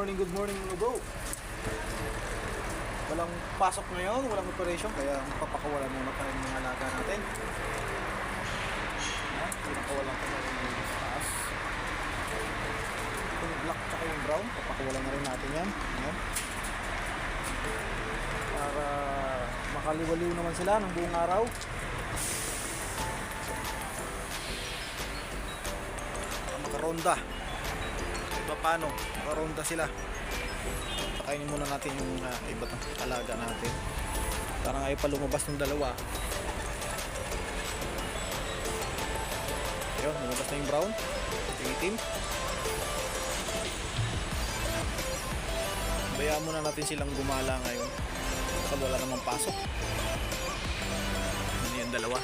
morning, good morning mga bro. Walang pasok ngayon, walang operation, kaya papakawalan muna tayo ng mga alaga natin. Pinakawalan ko na rin yung taas. Yung black tsaka yung brown, papakawalan na rin natin yan. Ayan. Para makaliwaliw naman sila ng buong araw. Para makaronda iba paano? Makaronda sila. Pakainin muna natin yung uh, iba to alaga natin. Parang ayaw pa lumabas ng dalawa. Ayun lumabas na yung brown. Yung itim. Bayaan muna natin silang gumala ngayon. Kapag wala namang pasok. Hindi yung dalawa.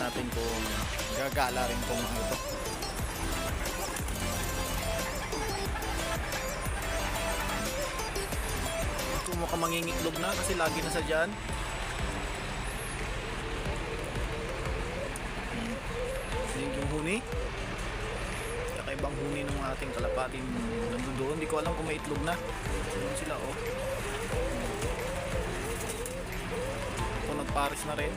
Natin kung gagala rin itong mga ito Kung mukhang mangingitlog na kasi lagi na sa dyan. Hmm. Yung huni. Kakaibang huni ng ating kalapatin nandun doon. Hindi ko alam kung may itlog na. Doon sila oh. Kung nagpares na rin.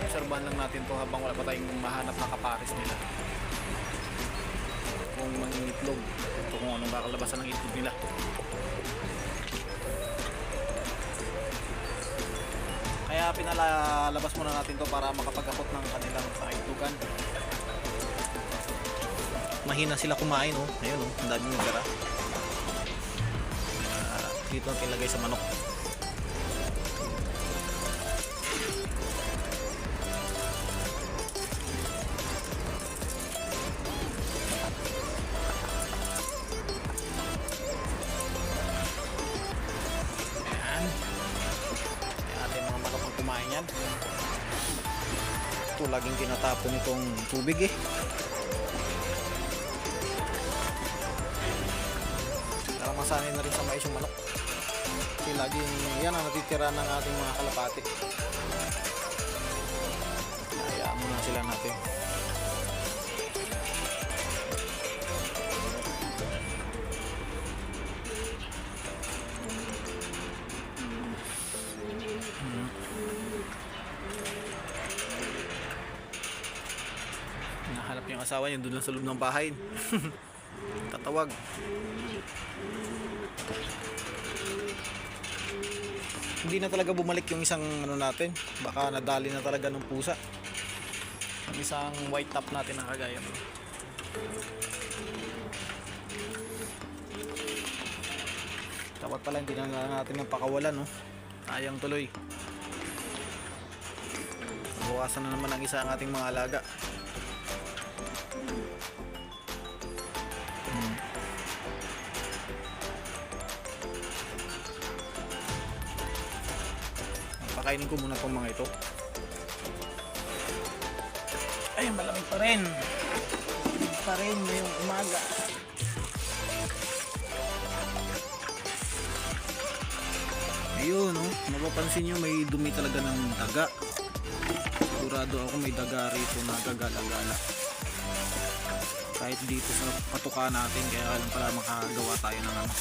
Obserbahan lang natin to habang wala pa tayong mahanap na kapares nila. Kung mangingitlog. Kung anong kakalabasan ng itlog nila. Kaya pinalalabas muna natin to para makapagakot ng kanilang kaitugan. Mahina sila kumain oh. Ayun oh, ang dami ng gara. Uh, dito natin ilagay sa manok. Laging tinatapon itong tubig eh. Para masanay na rin sa mais yung manok. Kasi laging yan ang natitira ng ating mga kalapati. Hayaan muna sila natin. Asawa niya doon sa loob ng bahay. Tatawag. Hindi na talaga bumalik yung isang ano natin. Baka nadali na talaga ng pusa. Yung isang white top natin na kagaya mo. Dapat pala hindi na natin ng pakawalan no. Sayang tuloy. Bawasan na naman ang isa ang ating mga alaga. Pakainin ko muna itong mga ito. Ay, malamig pa rin. Malamig pa rin ngayong umaga. Ayun, no? Mapapansin nyo may dumi talaga ng daga. Sigurado ako may daga rito na gagala-gala. Kahit dito sa patuka natin, kaya alam pala makagawa tayo ng ano,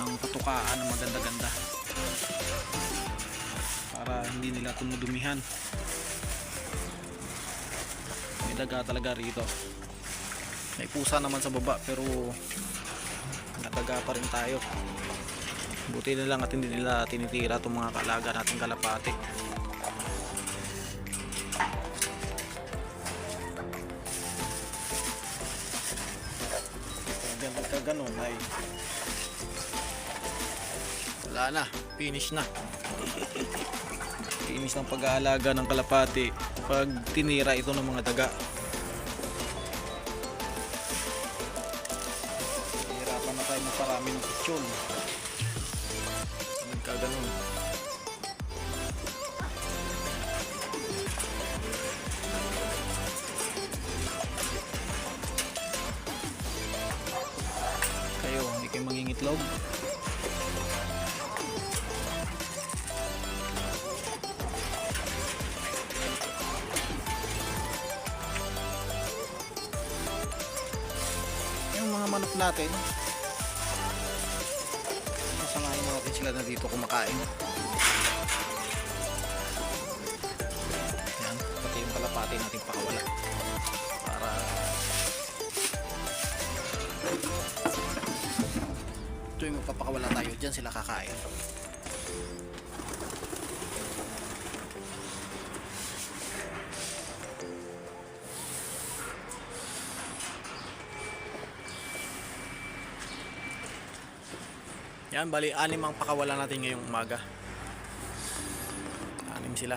ng patukaan na maganda-ganda. Hindi nila tumudumihan. May daga talaga rito. May pusa naman sa baba pero nadaga pa rin tayo. Buti na lang at hindi nila tinitira itong mga kalaga nating kalapati. Ganun ka ganun ay wala na, finish na. Finish ng pag-aalaga ng kalapati pag tinira ito ng mga daga. Hirapan na tayo magparami ng kutsyon. Natin. Masamahin mo natin sila na dito kumakain. Yan, pati yung kalapati natin pakawala. Para tuwing magpapakawala tayo dyan sila kakain. Yan, bali anim ang pakawala natin ngayong umaga. Anim sila.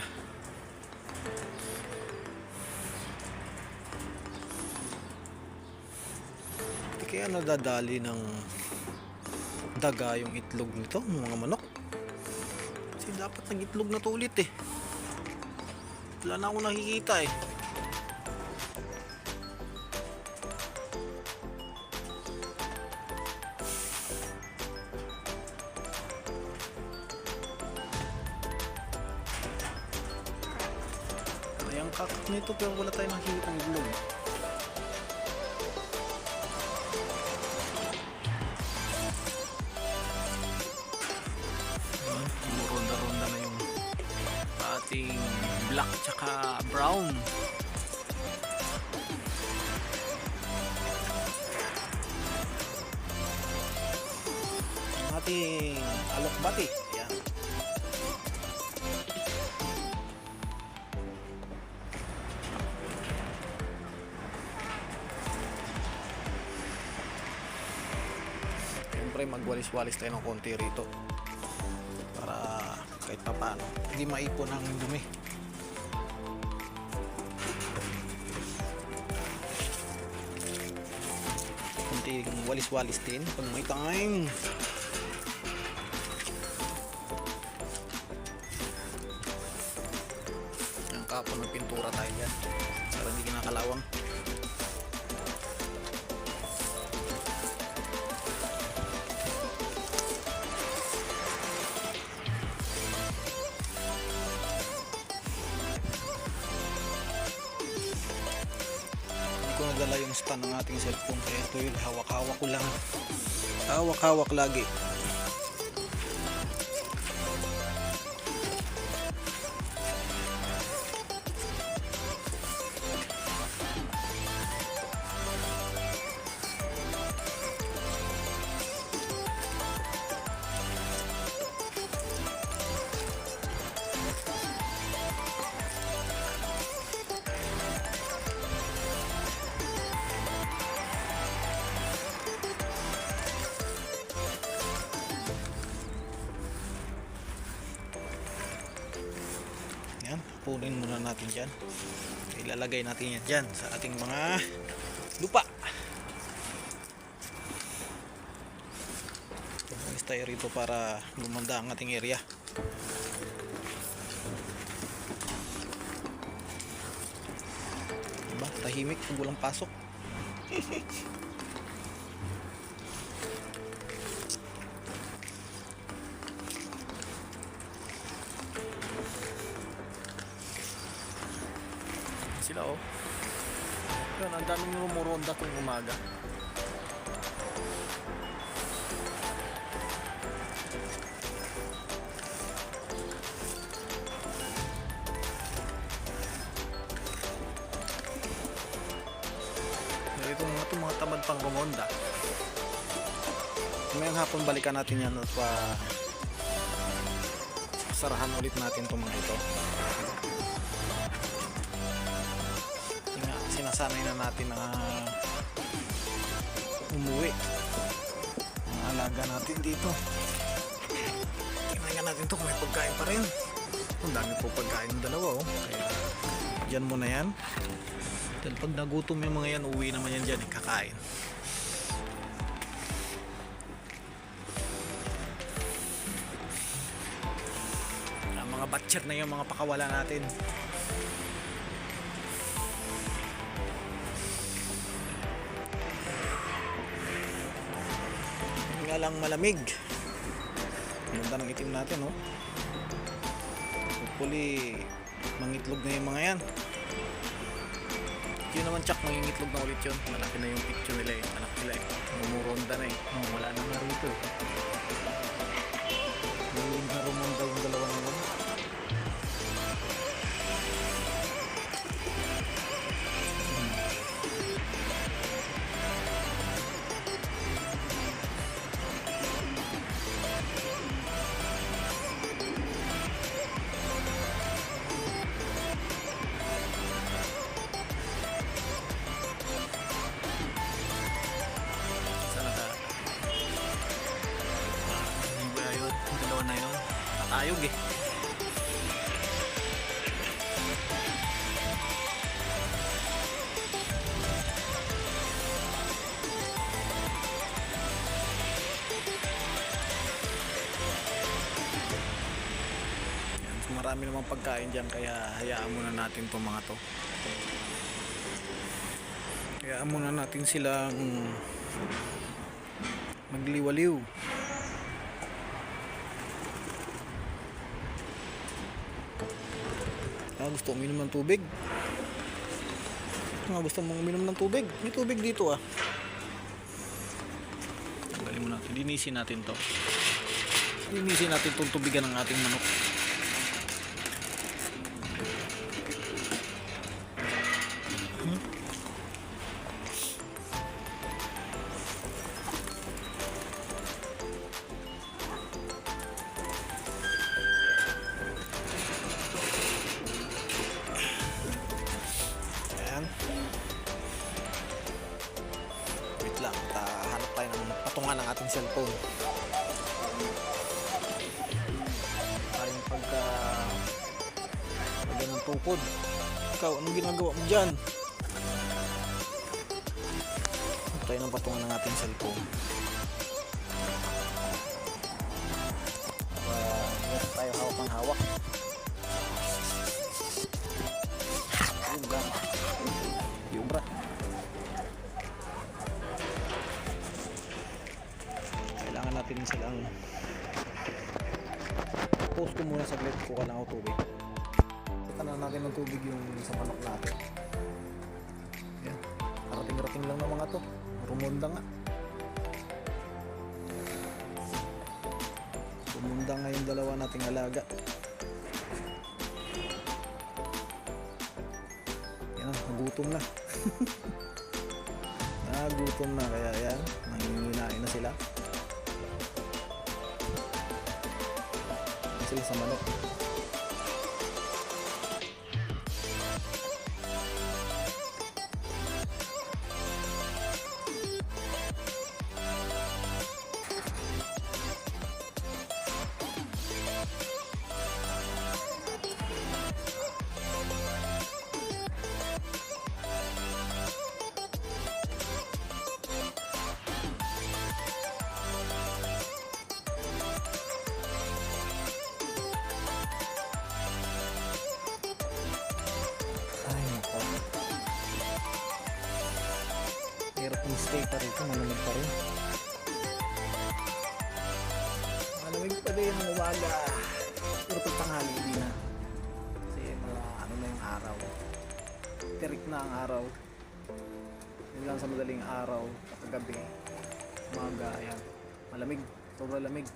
Hindi kaya nadadali ng daga yung itlog nito, mga manok. Kasi dapat nag-itlog na to ulit eh. Wala na akong nakikita eh. Pero wala tayong nakikita ng. Ayan, Ronda-ronda na yung ating black tsaka brown. Ating alokbati. Magwalis-walis tayo ng konti rito. Para kahit pa paano hindi maipon ang dumi. Konti walis-walis din pag may time yung stand ng ating cellphone kaya ito yun, hawak-hawak ko lang. Hawak-hawak lagi. Yan, punin muna natin dyan. Ilalagay natin yan dyan sa ating mga lupa. Alis tayo rito para gumanda ang ating area. Diba? Tahimik kung walang pasok. mga, itong mga tamad pang rumonda. Ngayong hapon balikan natin yan at pa sarahan ulit natin itong mga ito. Sina, sinasanay na natin na umuwi. Ang alaga natin dito. Tingnan nga natin to kung may pagkain pa rin. Ang dami po pagkain ng dalawa oh. Kaya dyan muna yan. Dahil pag nagutom yung mga yan, uwi naman yan dyan, eh, kakain. Ang mga batcher na yung mga pakawala natin. Nga lang malamig. Ganda ng itim natin, oh. Hopefully, mangitlog na yung mga yan. Yun naman tsak, mangingitlog na ulit yun. Malaki na yung picture nila eh. Malaki sila eh. Mumuronda na eh. Oh, wala na nga rito. eh. Yung Nakayog eh. Marami namang pagkain dyan kaya hayaan muna natin itong mga to. Hayaan muna natin silang magliwaliw. Gusto uminom ng tubig. Ah, gusto mong uminom ng tubig. May tubig dito ah. Tanggalin mo natin. Linisin natin to. Linisin natin itong tubigan ng ating manok. Hawak. Yun lang. Yung bra. Kailangan natin silang post ko muna saglit kuha lang ako tubig. Kita na natin ng tubig yung sa manok natin. Yan. Parating-rating lang ng mga to. Rumonda nga. Rumunda nga yung dalawa nating alaga. Yan, nagutom na. nagutom na kaya yan, nanginginain na sila. Sila sa manok. Stay pa rito, malamig pa rin. Malamig pa din ng umaga. Pero pag tanghali, hindi na. Kasi mga ano na yung araw. Tirik na ang araw. Yun lang sa madaling araw, kagabi, umaga, ayan. Malamig, sobrang lamig.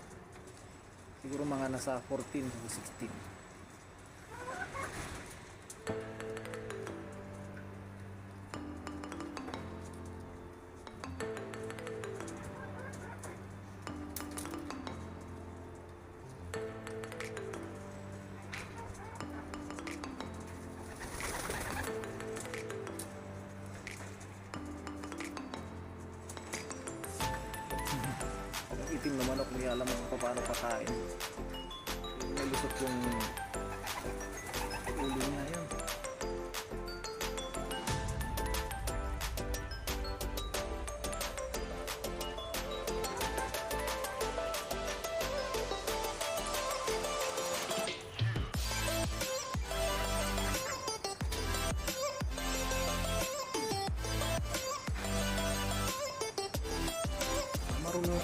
Siguro mga nasa 14 to 16.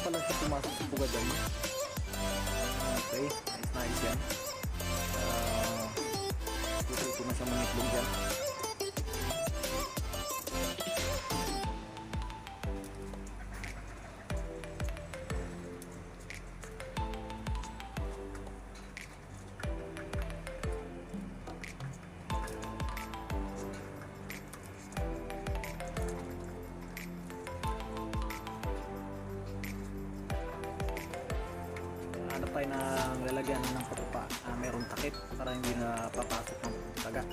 Pala siya pumasok sa pugadan tayo ng lalagyan ng patupa na merong takip para hindi na papasok ng taga.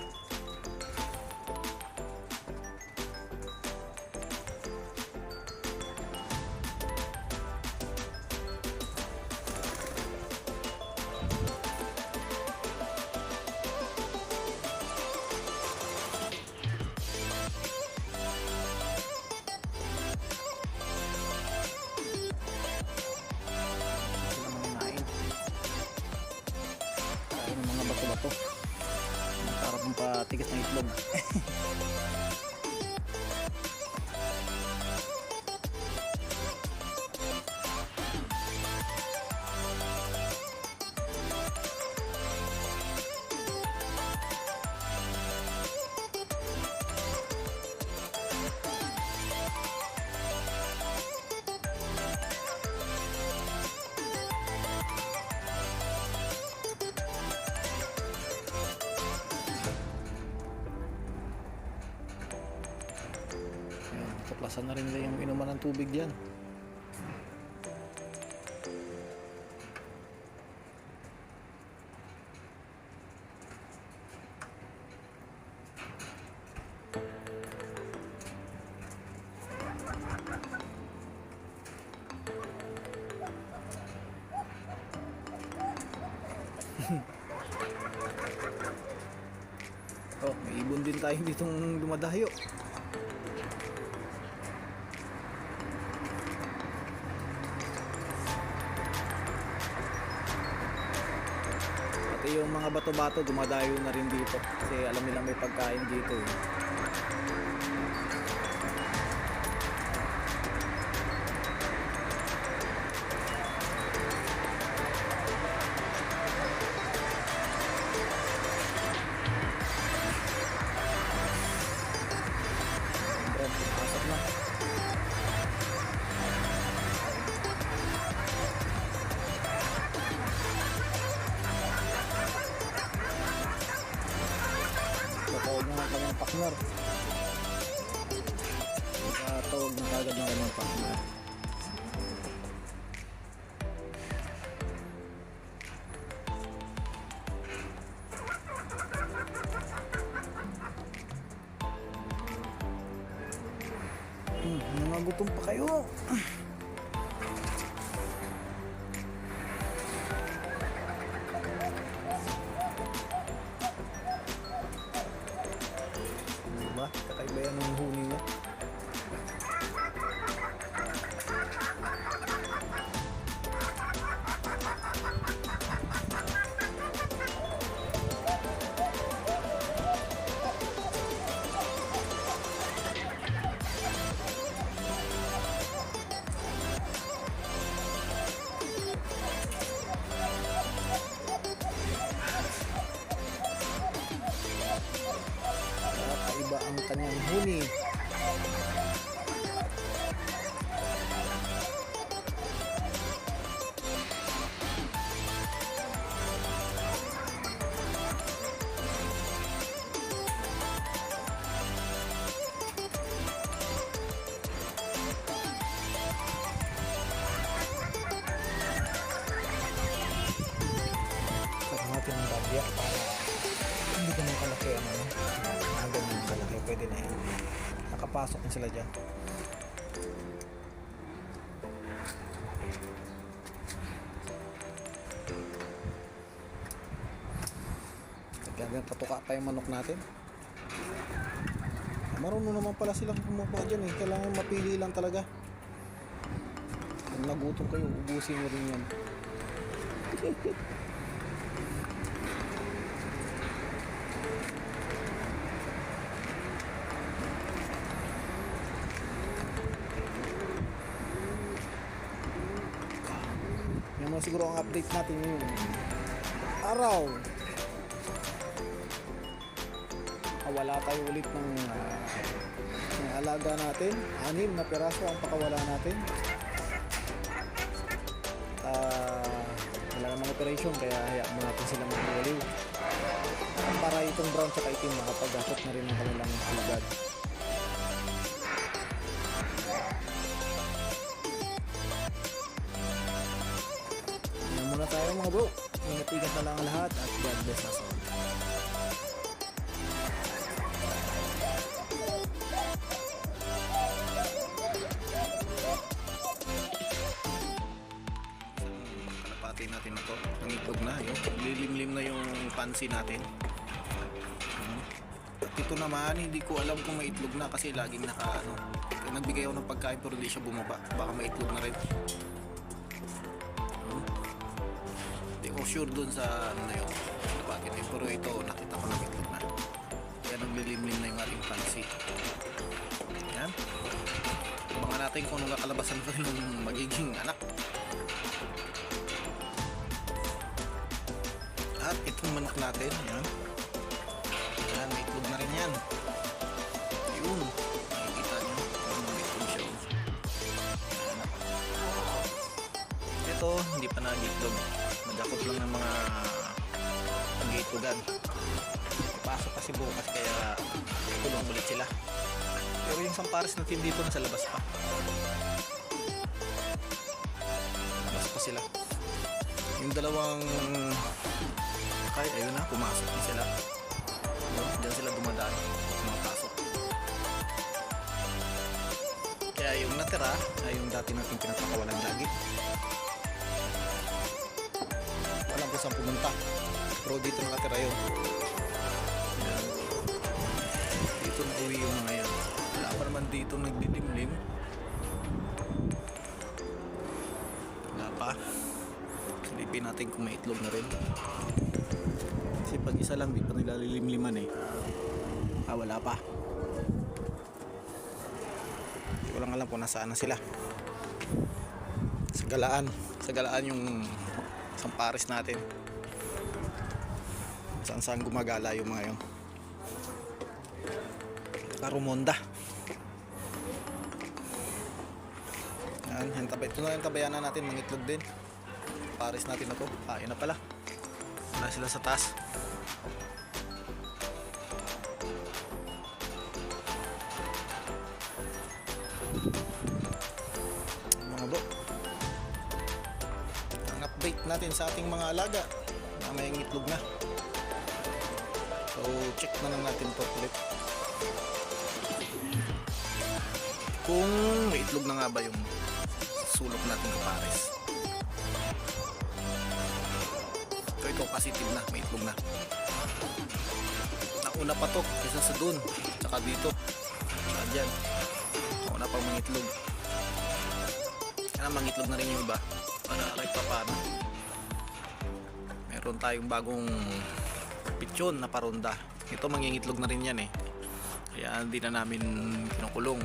Tuklasan na rin nila yung inuman ng tubig dyan. oh, may ibon din tayo ditong dumadayo. Yung mga bato-bato dumadayo na rin dito kasi alam nilang may pagkain dito eh. Ng partner. Hmm, nangagutom pa kayo. Kakaiba ang kanyang huni. Kaya patuka pa yung manok natin. Marunong naman pala silang kumukuha dyan eh. Kailangan mapili lang talaga. Pag nagutom kayo, ubusin nyo rin yan. Yan mo siguro ang update natin ngayon. Araw. Ah, Wala tayo ulit ng, ng alaga natin. Anim na piraso ang pakawala natin. Ah, wala namang operation kaya hayaan mo natin sila mag-uliw. Para itong brown sa itim makapag-gasot na rin ng kanilang hugad. Yan muna na tayo mga bro. Ingat-ingat na lang ang lahat at God bless us all. Kalapati natin na to ang itlog na yun lilimlim na yung pansi natin. Hmm. at ito naman hindi ko alam kung may itlog na kasi laging naka ano nagbigay ako ng pagkain pero hindi siya bumaba. Baka may itlog na rin. Hmm. hindi ko sure dun sa ano na yun na yun. Pero ito nakita ko ng itlog na. Kaya naglilimlim na yung ating pansi. Yan. Abangan natin kung ano kakalabasan ko ng magiging anak Itong manok natin, yan. Yan, may itlog na rin yan. Yun. Nakikita nyo. Yan, may siya. oh. Ito, hindi pa nag-itlog. Nagakot lang ng mga pag-iitlogan. Pasok kasi bukas kaya tulong ulit sila. Pero yung sampares natin dito nasa labas pa. Labas pa sila. Yung dalawang kay ayun na pumasok na sila. No? diyan sila dumadaan pumapasok kaya yung natira ay yung dati natin pinapakawalan lagi. Walang kung saan pumunta. Pero dito nakatira yun. Ayan. dito na uwi yung mga yan. Wala pa naman dito nagdidimlim wala pa. Silipin natin kung may itlog na rin kasi pag isa lang, di pa nila lilimliman eh. Ah, wala pa. Hindi ko lang alam kung nasaan na sila. Sa galaan. Sa galaan yung sampares natin. Saan saan gumagala yung mga yun. Karumonda. Yan, yan tabay. Ito na yung tabayanan natin, mangitlog din. Pares natin na to. Kain na pala. Wala sila sa taas. Mga bro. Ang update natin sa ating mga alaga. Mamaya yung itlog na. So, check na lang natin to ulit. Kung may itlog na nga ba yung sulok natin kapares. So positive na, may itlog na. Nauna pa to kaysa sa dun, tsaka dito. Tsaka dyan. Nauna pa mga itlog. Kaya mga itlog na rin yung iba. Para kahit pa paano. Meron tayong bagong pichon na paronda. Ito mangingitlog na rin yan eh. Kaya hindi na namin kinukulong.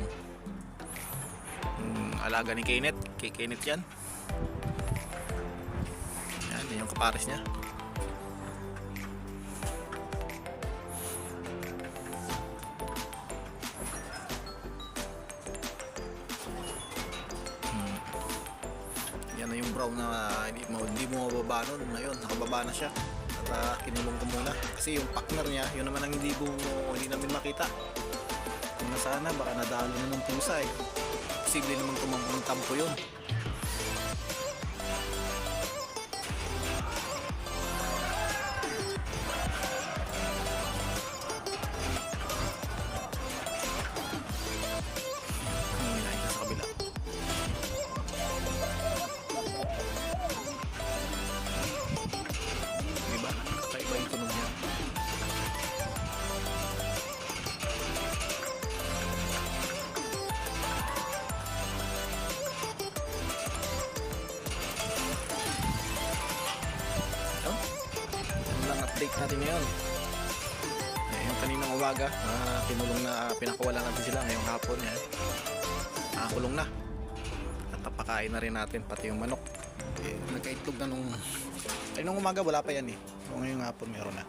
Yung alaga ni Kenneth, kay Kenneth. Yan, yan yung kapares niya. Yan na na hindi mo, hindi mo mababa nun. Ngayon, nakababa na siya. At ah, kinulong ko muna. Kasi yung partner niya, yun naman ang hindi, mo, hindi namin makita. Kung nasana, baka nadalo na ng pusa eh. Posible namang tumambong tampo yun. Umaga, na tinulong na pinakawala natin sila ngayong hapon yan. Nakakulong na. At na rin natin pati yung manok. Eh, nagkaitlog na nung kaninang umaga wala pa yan eh. So, ngayong hapon meron na.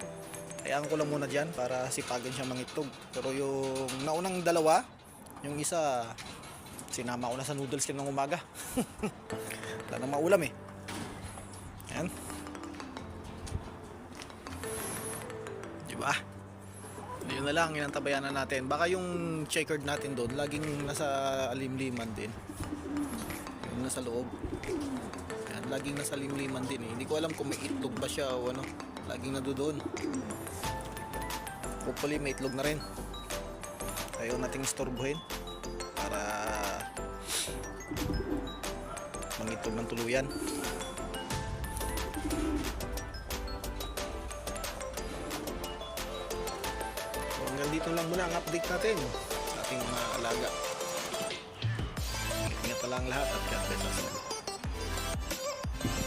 Hayaan ko lang muna dyan para sipagan siya mangitlog. Pero yung naunang dalawa, yung isa sinama ko na sa noodles kanina umaga. Wala nang maulam eh. Yan. Diba? Yun na lang, yun ang tabayanan natin. Baka yung checkered natin doon, laging nasa alimliman din. Yung nasa loob. Yan. laging nasa limliman din eh. Hindi ko alam kung may itlog ba siya o ano. Laging nandoon. Hopefully may itlog na rin. Ayaw nating istorbohin para mangitlog ng tuluyan. Muna ang update natin sa ating mga alaga. Ingat na lang lahat at God bless us.